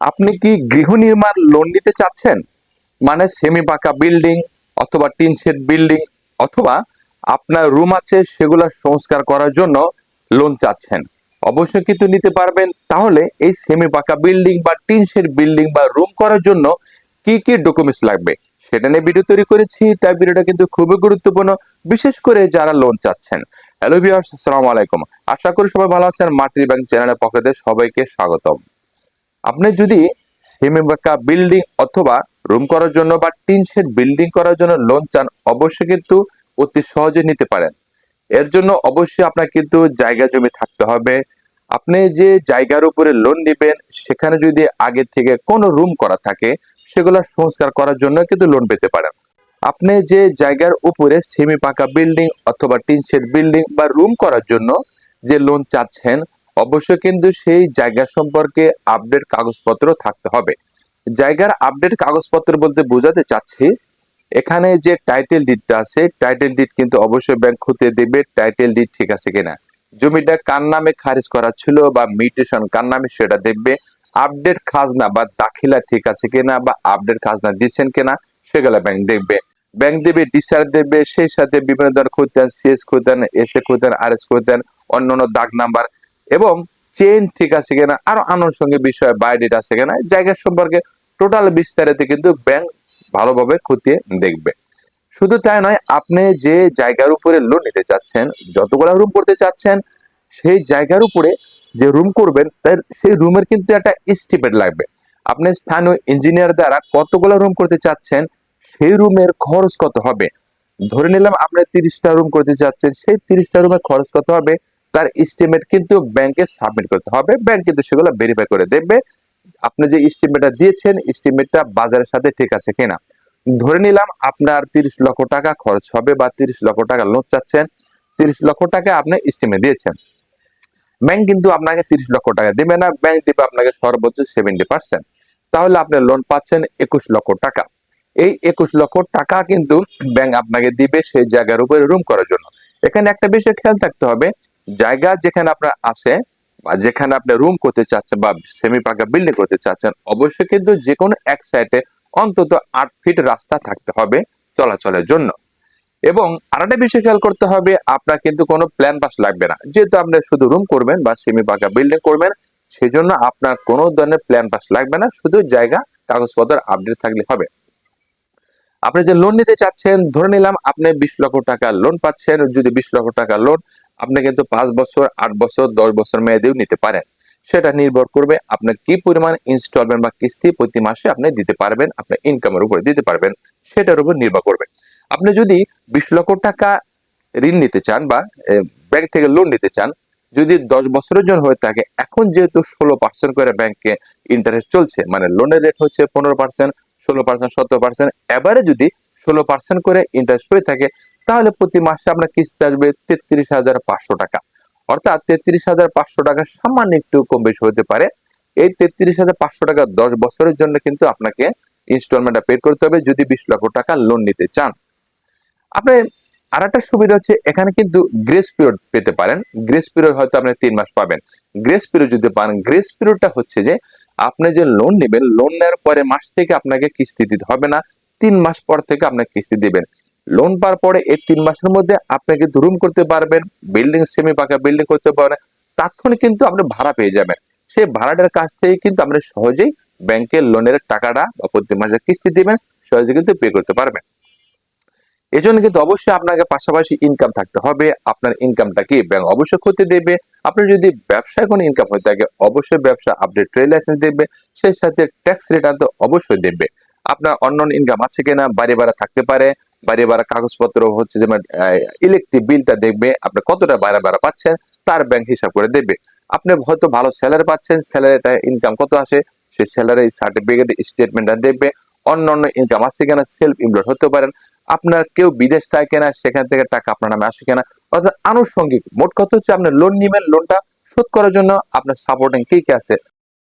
আপনি কি গৃহ নির্মাণ লোন নিতে চাচ্ছেন? মানে সেমি পাকা বিল্ডিং অথবা টিন বিল্ডিং অথবা আপনার রুম আছে সেগুলো সংস্কার করার জন্য লোন চাচ্ছেন। অবশ্যই কিন্তু নিতে পারবেন। তাহলে এই সেমি পাকা বিল্ডিং বা টিন বিল্ডিং বা রুম করার জন্য কি কি ডকুমেন্টস লাগবে? সেটা নিয়ে ভিডিও তৈরি করেছি, তাই ভিডিওটা কিন্তু খুবই গুরুত্বপূর্ণ, বিশেষ করে যারা লোন চাচ্ছেন। হ্যালো ভিউয়ার্স আসসালামু আলাইকুম। আশা করি সবাই ভালো আছেন। মাটির ব্যাংক চ্যানেলের পক্ষ সবাইকে স্বাগতম। আপনি যদি সেমি পাকা বিল্ডিং অথবা রুম করার জন্য বা টিন শেড বিল্ডিং করার জন্য লোন চান, অবশ্যই কিন্তু অতি সহজে নিতে পারেন। এর জন্য অবশ্যই আপনার কিন্তু জায়গা জমি থাকতে হবে। আপনি যে জায়গার উপরে লোন নেবেন, সেখানে যদি আগে থেকে কোনো রুম করা থাকে, সেগুলো সংস্কার করার জন্য কিন্তু লোন পেতে পারেন। আপনি যে জায়গার উপরে সেমি পাকা বিল্ডিং অথবা টিন শেড বিল্ডিং বা রুম করার জন্য যে লোন চাচ্ছেন অবশ্যই কিন্তু সেই জায়গা সম্পর্কে আপডেট কাগজপত্র থাকতে হবে। জায়গার আপডেট কাগজপত্র বলতে বোঝাতে চাচ্ছি, এখানে যে টাইটেল ডিডটা আছে টাইটেল ডিড কিন্তু অবশ্যই ব্যাংক খুঁতে দেবে টাইটেল ডিড ঠিক আছে কিনা। জমিটা কার নামে খারিজ করা ছিল বা মিউটেশন কার নামে সেটা দেখবে। আপডেট খাজনা বা দাখিলা ঠিক আছে কিনা বা আপডেট খাজনা দিচ্ছেন কিনা সেগুলো ব্যাংক দেখবে। ব্যাংক দেবে ডিসার দেবে সেই সাথে বিভিন্ন ধরনের খুঁজতেন সিএস খুঁজতেন এস এ খুঁজতেন আর এস খুঁজতেন অন্য অন্য দাগ নাম্বার এবং চেন ঠিক আছে কিনা আরও আনুষঙ্গিক বিষয়ে বায়োডেট আছে কিনা জায়গা সম্পর্কে টোটাল বিস্তারিত কিন্তু ব্যাংক ভালোভাবে খতিয়ে দেখবে। শুধু তাই নয়, আপনি যে জায়গার উপরে লোন নিতে চাচ্ছেন, যতগুলো রুম করতে চাচ্ছেন, সেই জায়গার উপরে যে রুম করবেন, তার সেই রুমের কিন্তু একটা এস্টিমেট লাগবে। আপনি স্থানীয় ইঞ্জিনিয়ার দ্বারা কতগুলো রুম করতে চাচ্ছেন, সেই রুমের খরচ কত হবে? ধরে নিলাম আপনি তিরিশটা রুম করতে চাচ্ছেন, সেই তিরিশটা রুমের খরচ কত হবে? তার এস্টিমেট কিন্তু ব্যাংকে সাবমিট করতে হবে। ব্যাংক কিন্তু সেগুলো ভেরিফাই করে দেখবে আপনি যে এস্টিমেটটা দিয়েছেন এস্টিমেটটা বাজারের সাথে ঠিক আছে কিনা। ধরে নিলাম আপনার তিরিশ লক্ষ টাকা খরচ হবে বা তিরিশ লক্ষ টাকা লোন চাচ্ছেন, তিরিশ লক্ষ টাকা আপনি এস্টিমেট দিয়েছেন। ব্যাংক কিন্তু আপনাকে তিরিশ লক্ষ টাকা দেবে না ব্যাংক দেবে আপনাকে সর্বোচ্চ সেভেন্টি পার্সেন্ট তাহলে আপনি লোন পাচ্ছেন একুশ লক্ষ টাকা। এই একুশ লক্ষ টাকা কিন্তু ব্যাংক আপনাকে দিবে সেই জায়গার উপরে রুম করার জন্য। এখানে একটা বিষয় খেয়াল থাকতে হবে জায়গা যেখানে আপনার আছে বা যেখানে আপনি রুম করতে চাচ্ছেন বা সেমি পাকা বিল্ডিং করতে চাচ্ছেন, অবশ্যই কিন্তু যে কোনো এক সাইডে অন্তত আট ফিট রাস্তা থাকতে হবে চলাচলের জন্য। এবং আরেকটা বিষয় খেয়াল করতে হবে, আপনার কিন্তু কোনো প্ল্যান পাস লাগবে না। যেহেতু আপনি শুধু রুম করবেন বা সেমি পাকা বিল্ডিং করবেন সেই জন্য আপনার কোনো ধরনের প্ল্যান পাস লাগবে না, শুধু জায়গা, কাগজপত্র আপডেট থাকলে হবে। আপনি যে লোন নিতে চাচ্ছেন, ধরে নিলাম আপনি বিশ লক্ষ টাকা লোন পাচ্ছেন, যদি বিশ লক্ষ টাকা লোন আপনি কিন্তু পাঁচ বছর, আট বছর, দশ বছর মেয়াদেও নিতে পারেন। সেটা নির্ভর করবে আপনার কি পরিমাণ ইনস্টলমেন্ট বা কিস্তি প্রতি মাসে আপনি দিতে পারবেন, আপনার ইনকামের উপরে দিতে পারবেন, সেটার উপর নির্ভর করবে। আপনি যদি বিশ লক্ষ টাকা ঋণ নিতে চান বা ব্যাংক থেকে লোন নিতে চান, যদি দশ বছরের জন্য হয়ে থাকে, এখন যেহেতু ষোলো পার্সেন্ট করে ব্যাংকে ইন্টারেস্ট চলছে মানে লোনের রেট হচ্ছে পনেরো পার্সেন্ট ষোলো পার্সেন্ট সতেরো পার্সেন্ট এবারে যদি ষোলো পার্সেন্ট করে ইন্টারেস্ট হয়ে থাকে তাহলে প্রতি মাসে আপনার কিস্তি আসবে তেত্রিশ হাজার পাঁচশো টাকা। অর্থাৎ তেত্রিশ হাজার পাঁচশো টাকা সামান্য একটু কম বেশি হতে পারে। এই তেত্রিশ হাজার পাঁচশো টাকা দশ বছরের জন্য কিন্তু আপনাকে ইনস্টলমেন্টটা পে করতে হবে যদি বিশ লক্ষ টাকা লোন নিতে চান। আপনি আর একটা সুবিধা হচ্ছে এখানে কিন্তু গ্রেস পিরিয়ড পেতে পারেন। গ্রেস পিরিয়ড হয়তো আপনি তিন মাস পাবেন। গ্রেস পিরিয়ড যদি পান গ্রেস পিরিয়ডটা হচ্ছে যে আপনি যে লোন নেবেন লোন নেওয়ার পরে মাস থেকে আপনাকে কিস্তি দিতে হবে না। তিন মাস পর থেকে আপনাকে কিস্তি দিবেন। লোন পাওয়ার পরে এই তিন মাসের মধ্যে আপনি কিন্তু রুম করতে পারবেন বিল্ডিং সেমি পাকা বিল্ডিং করতে পারবেন, তাৎক্ষণিক কিন্তু আপনি ভাড়া পেয়ে যাবেন। সেই ভাড়াটার কাছ থেকে কিন্তু আপনি সহজেই ব্যাংকের লোনের টাকাটা বা প্রতি মাসে কিস্তি দিবেন সহজে কিন্তু পে করতে পারবেন। এই জন্য কিন্তু অবশ্যই আপনাকে পাশাপাশি ইনকাম থাকতে হবে। আপনার ইনকামটা কি ব্যাংক অবশ্যই করতে দেবে। আপনি যদি ব্যবসায় কোনো ইনকাম হয়ে থাকে, অবশ্যই ব্যবসা আপডেট ট্রেড লাইসেন্স দেবে। সেই সাথে ট্যাক্স রিটার্ন তো অবশ্যই দেবে। আপনার অন্য ইনকাম আছে কিনা, বাড়ি ভাড়া থাকতে পারে বাড়ি ভাড়া কাগজপত্র হচ্ছে যেমন ইলেকট্রিক বিলটা দেখবে, আপনি কতটা বাড়া ভাড়া পাচ্ছেন, তার ব্যাংক হিসাব করে দেবে আপনি হয়তো ভালো স্যালারি পাচ্ছেন স্যালারিটা ইনকাম কত আসে, সেই স্যালারি সার্টিফিকেট স্টেটমেন্টটা দেখবে, অন্য অন্য ইনকাম আসছে কিনা সেলফ এমপ্লয়েড হতে পারেন। আপনার কেউ বিদেশ থাকে কিনা, সেখান থেকে টাকা আপনার নামে আসে কিনা, অর্থাৎ আনুষঙ্গিক। মোট কথা হচ্ছে, আপনি লোন নিবেন লোনটা শোধ করার জন্য আপনার সাপোর্টিং কি কি আছে